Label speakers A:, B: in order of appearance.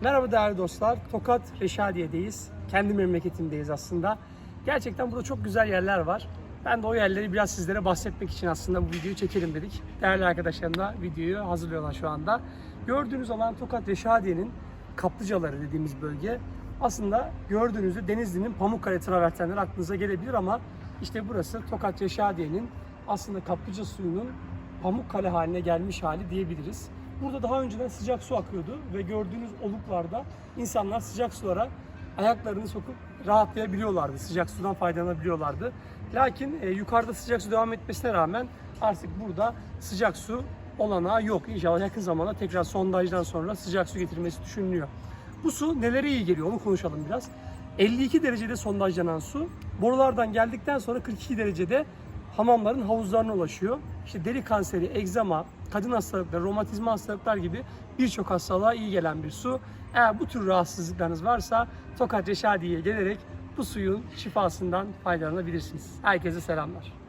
A: Merhaba değerli dostlar. Tokat Reşadiye'deyiz. Kendi memleketimdeyiz aslında. Gerçekten burada çok güzel yerler var. Ben de o yerleri biraz sizlere bahsetmek için aslında bu videoyu çekelim dedik. Değerli arkadaşlarım da videoyu hazırlıyorlar şu anda. Gördüğünüz alan Tokat Reşadiye'nin Kaplıcaları dediğimiz bölge. Aslında gördüğünüzde Denizli'nin Pamukkale travertenleri aklınıza gelebilir ama işte burası Tokat Reşadiye'nin aslında kaplıca suyunun Pamukkale haline gelmiş hali diyebiliriz. Burada daha önceden sıcak su akıyordu ve gördüğünüz oluklarda insanlar sıcak sulara ayaklarını sokup rahatlayabiliyorlardı. Sıcak sudan faydalanabiliyorlardı. Lakin e, yukarıda sıcak su devam etmesine rağmen artık burada sıcak su olanağı yok. İnşallah yakın zamanda tekrar sondajdan sonra sıcak su getirmesi düşünülüyor. Bu su nelere iyi geliyor onu konuşalım biraz. 52 derecede sondajlanan su borulardan geldikten sonra 42 derecede hamamların havuzlarına ulaşıyor. İşte deri kanseri, egzama, kadın hastalıkları, romatizma hastalıklar gibi birçok hastalığa iyi gelen bir su. Eğer bu tür rahatsızlıklarınız varsa Tokat Reşadiye'ye gelerek bu suyun şifasından faydalanabilirsiniz. Herkese selamlar.